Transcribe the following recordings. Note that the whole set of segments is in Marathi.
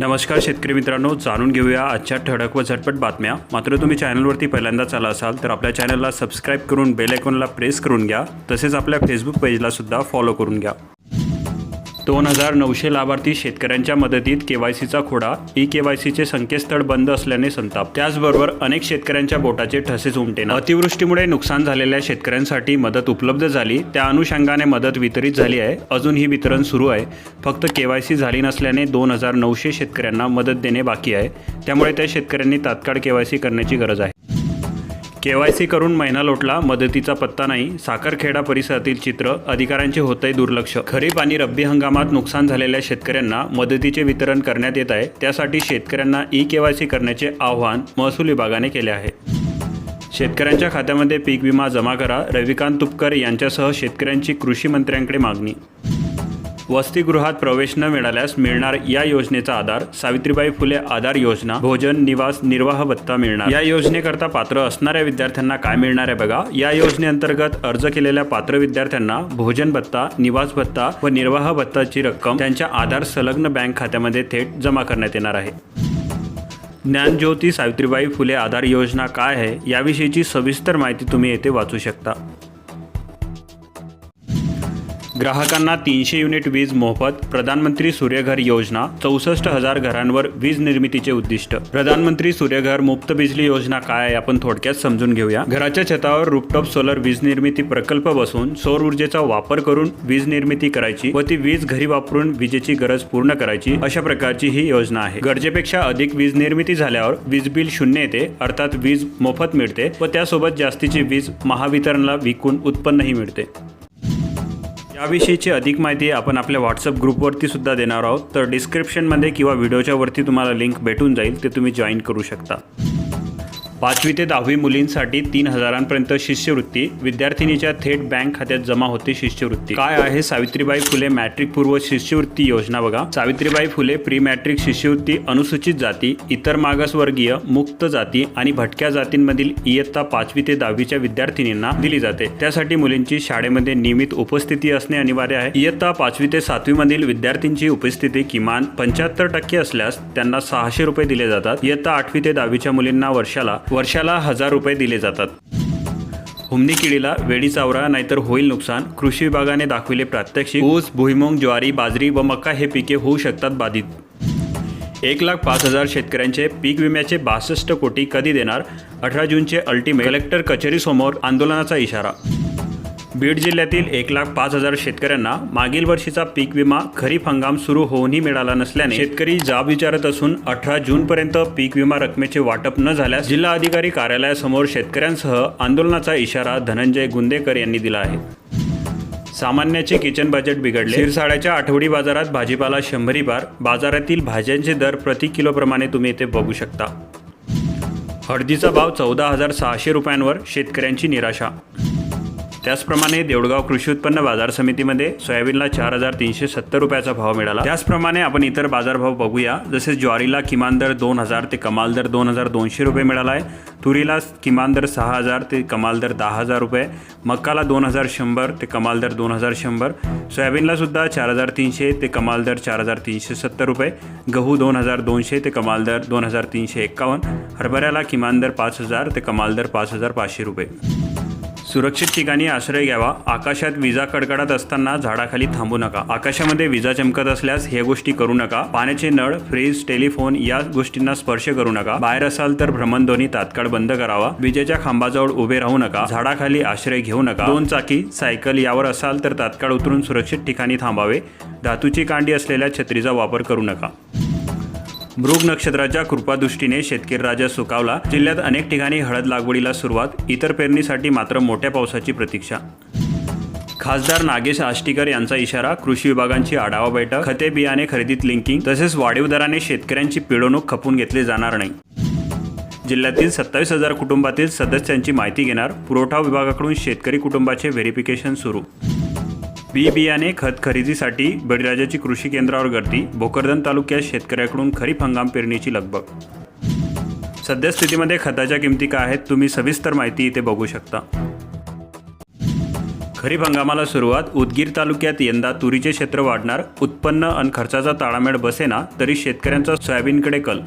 नमस्कार शेतकरी मित्रांनो जाणून घेऊया आजच्या ठळक व झटपट बातम्या. मात्र तुम्ही चॅनलवरती पहिल्यांदाच आला असाल तर आपल्या चॅनलला सबस्क्राईब करून बेल आयकॉनला प्रेस करून घ्या. तसेच आपल्या फेसबुक पेजला सुद्धा फॉलो करून घ्या. दोन हजार नऊशे लाभार्थी शेतकऱ्यांच्या मदतीत केवायसीचा खोडा ई केवायसीचे संकेतस्थळ बंद असल्याने संताप. त्याचबरोबर अनेक शेतकऱ्यांच्या बोटाचे ठसेच उमटेन अतिवृष्टीमुळे नुकसान झालेल्या शेतकऱ्यांसाठी मदत उपलब्ध झाली. त्या अनुषंगाने मदत वितरित झाली आहे. अजून ही वितरण सुरू आहे. फक्त केवायसी झाली नसल्याने दोन हजार नऊशे शेतकऱ्यांना मदत देणे बाकी आहे. त्यामुळे त्या शेतकऱ्यांनी तात्काळ केवायसी करण्याची गरज आहे. केवायसी करून महिना लोटला मदतीचा पत्ता नाही साखरखेडा परिसरातील चित्र अधिकाऱ्यांचे होतंय दुर्लक्ष. खरीप आणि रब्बी हंगामात नुकसान झालेल्या शेतकऱ्यांना मदतीचे वितरण करण्यात येत आहे. त्यासाठी शेतकऱ्यांना ई केवायसी करण्याचे आवाहन महसूल विभागाने केले आहे. शेतकऱ्यांच्या खात्यामध्ये पीक विमा जमा करा रविकांत तुपकर यांच्यासह शेतकऱ्यांची कृषी मंत्र्यांकडे मागणी. वसतिगृहात प्रवेश न मिळाल्यास मिळणार या योजनेचा आधार सावित्रीबाई फुले आधार योजना भोजन निवास निर्वाह भत्ता मिळणार. या योजनेकरता पात्र असणाऱ्या विद्यार्थ्यांना काय मिळणार आहे बघा? या योजनेअंतर्गत अर्ज केलेल्या पात्र विद्यार्थ्यांना भोजन भत्ता निवास भत्ता व निर्वाह भत्ताची रक्कम त्यांच्या आधार संलग्न बँक खात्यामध्ये थेट जमा करण्यात येणार आहे. ज्ञानज्योती सावित्रीबाई फुले आधार योजना काय आहे? याविषयीची सविस्तर माहिती तुम्ही येथे वाचू शकता. ग्राहकांना तीनशे युनिट वीज मोफत प्रधानमंत्री सूर्यघर योजना चौसष्ट हजार घरांवर वीज निर्मितीचे उद्दिष्ट. प्रधानमंत्री सूर्यघर मुक्त बिजली योजना काय आहे आपण थोडक्यात समजून घेऊया. घराच्या छतावर रूपटॉप सोलर वीज निर्मिती प्रकल्प बसून सौर ऊर्जेचा वापर करून वीज निर्मिती करायची व ती वीज घरी वापरून विजेची गरज पूर्ण करायची अशा प्रकारची ही योजना आहे. गरजेपेक्षा अधिक वीज निर्मिती झाल्यावर वीज बिल शून्य येते अर्थात वीज मोफत मिळते व त्यासोबत जास्तीची वीज महावितरणला विकून उत्पन्नही मिळते. याविषयीची अधिक माहिती आपण आपल्या व्हॉट्सअप ग्रुपवरती सुद्धा देणार आहोत. तर डिस्क्रिप्शनमध्ये किंवा व्हिडिओच्या वरती तुम्हाला लिंक भेटून जाईल ते तुम्ही जॉईन करू शकता. पाचवी ते दहावी मुलींसाठी तीन हजारांपर्यंत शिष्यवृत्ती विद्यार्थिनीच्या थेट बँक खात्यात जमा होते शिष्यवृत्ती. काय आहे सावित्रीबाई फुले मॅट्रिक पूर्व शिष्यवृत्ती योजना बघा. सावित्रीबाई फुले प्री मॅट्रिक शिष्यवृत्ती अनुसूचित जाती इतर मागासवर्गीय मुक्त जाती आणि भटक्या जातींमधील इयत्ता पाचवी ते दहावीच्या विद्यार्थिनींना दिली जाते. त्यासाठी मुलींची शाळेमध्ये नियमित उपस्थिती असणे अनिवार्य आहे. इयत्ता पाचवी ते सातवी मधील विद्यार्थ्यांची उपस्थिती किमान पंच्याहत्तर टक्के असल्यास त्यांना सहाशे रुपये दिले जातात. इयत्ता आठवी ते दहावीच्या मुलींना वर्षाला वर्षाला हजार रुपये दिले जातात. हुमणी किडीला वेडी चावरा नाहीतर होईल नुकसान कृषी विभागाने दाखविले प्रात्यक्षिक. ऊस भुईमुंग ज्वारी बाजरी व मका हे पिके होऊ शकतात बाधित. एक लाख पाच हजार शेतकऱ्यांचे पीक विम्याचे बासष्ट कोटी कधी देणार? अठरा जूनचे अल्टिमेट. कलेक्टर कचेरीसमोर आंदोलनाचा इशारा बीड जिल्ह्यातील एक लाख पाच हजार शेतकऱ्यांना मागील वर्षीचा पीक विमा खरीप हंगाम सुरू होऊनही मिळाला नसल्याने शेतकरी जाब विचारत असून अठरा जून पर्यंत पीक विमा रकमेचे वाटप न झाल्यास जिल्हा अधिकारी कार्यालयासमोर शेतकऱ्यांसह आंदोलनाचा इशारा धनंजय गुंदेकर यांनी दिला आहे. सामान्याचे किचन बजेट बिघडले. शिरसाळ्याच्या आठवडी बाजारात भाजीपाला शंभरी पार बाजारातील भाज्यांचे दर प्रति किलोप्रमाणे तुम्ही इथे बघू शकता. हळदीचा भाव चौदा हजार सहाशे रुपयांवर शेतकऱ्यांची निराशा त्याचप्रमाणे देवडगाव कृषी उत्पन्न बाजार समितीमध्ये सोयाबीनला चार हजार तीनशे सत्तर रुपयाचा भाव मिळाला. त्याचप्रमाणे आपण इतर बाजारभाव बघूया. जसे ज्वारीला किमान दर दोन हजार ते कमाल दर दोन हजार दोनशे रुपये मिळाला आहे. तुरीला किमान दर सहा हजार ते कमाल दर दहा हजार रुपये. मक्काला दोन हजार शंभर ते कमाल दर दोन हजार शंभर. सोयाबीनला सुद्धा चार हजार तीनशे ते कमाल दर चार हजार तीनशे सत्तर रुपये. गहू दोन हजार दोनशे ते कमाल दर दोन हजार तीनशे एक्कावन्न हरभऱ्याला किमान दर पाच हजार ते कमाल दर पाच हजार पाचशे रुपये. सुरक्षित ठिकाणी आश्रय घ्यावा. आकाशात विजा कडकडत असताना झाडाखाली थांबू नका. आकाशामध्ये विजा चमकत असल्यास हे गोष्टी करू नका. पाण्याचे नळ फ्रीज टेलिफोन या गोष्टींना स्पर्श करू नका. बाहेर असाल तर भ्रमणध्वनी तात्काळ बंद करावा. विजेच्या खांबाजवळ उभे राहू नका. झाडाखाली आश्रय घेऊ नका. दोन चाकी सायकल यावर असाल तर तात्काळ उतरून सुरक्षित ठिकाणी थांबावे. धातूची कांडी असलेल्या छत्रीचा वापर करू नका. मृग नक्षत्राच्या कृपादृष्टीने शेतकरी राजा सुकावला. जिल्ह्यात अनेक ठिकाणी हळद लागवडीला सुरुवात इतर पेरणीसाठी मात्र मोठ्या पावसाची प्रतीक्षा. खासदार नागेश आष्टीकर यांचा इशारा कृषी विभागांची आढावा बैठक खते बियाणे खरेदीत लिंकिंग तसेच वाढीव दराने शेतकऱ्यांची पिळवणूक खपून घेतली जाणार नाही. जिल्ह्यातील सत्तावीस हजार कुटुंबातील सदस्यांची माहिती घेणार पुरवठा विभागाकडून शेतकरी कुटुंबाचे व्हेरिफिकेशन सुरू. बी बियाणे खत खरेदीसाठी बळीराजाची कृषी केंद्रावर गर्दी भोकरदन तालुक्यात शेतकऱ्याकडून खरीप हंगाम पेरणीची लगबग. सध्या स्थितीमध्ये खताच्या किमती काय आहेत तुम्ही सविस्तर माहिती इथे बघू शकता. खरीप हंगामाला सुरुवात उदगीर तालुक्यात यंदा तुरीचे क्षेत्र वाढणार उत्पन्न आणि खर्चाचा ताळामेळ बसेना तरी शेतकऱ्यांचा सोयाबीनकडे कल.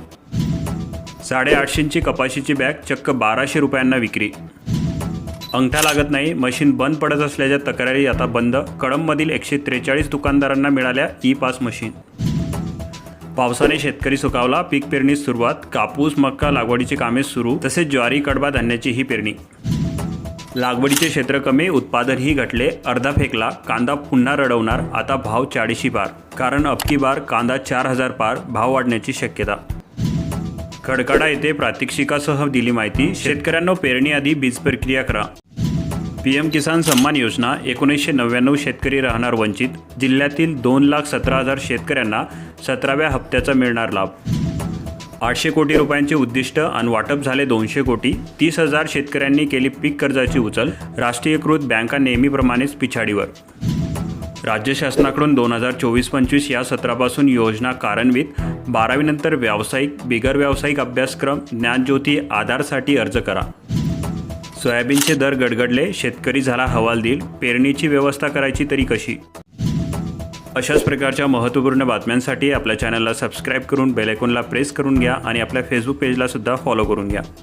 साडेआठशेंची कपाशीची बॅग चक्क बाराशे रुपयांना विक्री. अंगठा लागत नाही. मशीन बंद पडत असल्याच्या तक्रारी आता बंद. कळंबमधील एकशे त्रेचाळीस दुकानदारांना मिळाल्या ई पास मशीन. पावसाने शेतकरी सुकावला पीक पेरणीस सुरुवात. कापूस मक्का लागवडीची कामे सुरू. तसेच ज्वारी कडबा धान्याची ही पेरणी. लागवडीचे क्षेत्र कमी. उत्पादनही घटले. अर्धा फेकला. कांदा पुन्हा रडवणार. आता भाव चाळीशी पार. कारण अबकी बार कांदा चार हजार पार. भाव वाढण्याची शक्यता. खडकाडा येथे प्रात्यक्षिकासह दिली माहिती. शेतकऱ्यांना पेरणीआधी बीज प्रक्रिया करा. पी एम किसान सन्मान योजना एकोणीसशे नव्याण्णव शेतकरी राहणार वंचित जिल्ह्यातील दोन लाख सतरा हजार शेतकऱ्यांना सतराव्या हप्त्याचा मिळणार लाभ. आठशे कोटी रुपयांचे उद्दिष्ट आणि वाटप झाले दोनशे कोटी तीस हजार शेतकऱ्यांनी केली पीक कर्जाची उचल राष्ट्रीयकृत बँका नेहमीप्रमाणेच पिछाडीवर. राज्य शासनाकडून दोन हजार चोवीस पंचवीस या सत्रापासून योजना कार्यान्वित बारावीनंतर व्यावसायिक बिगर व्यावसायिक अभ्यासक्रम ज्ञानज्योती आधारसाठी अर्ज करा. सोयाबीनचे दर गडगडले शेतकरी झाला हवालदिल पेरणीची व्यवस्था करायची तरी कशी? अशाच प्रकारच्या महत्त्वपूर्ण बातम्यांसाठी आपल्या चॅनलला सबस्क्राईब करून बेलायकॉनला प्रेस करून घ्या आणि आपल्या फेसबुक पेजला सुद्धा फॉलो करून घ्या.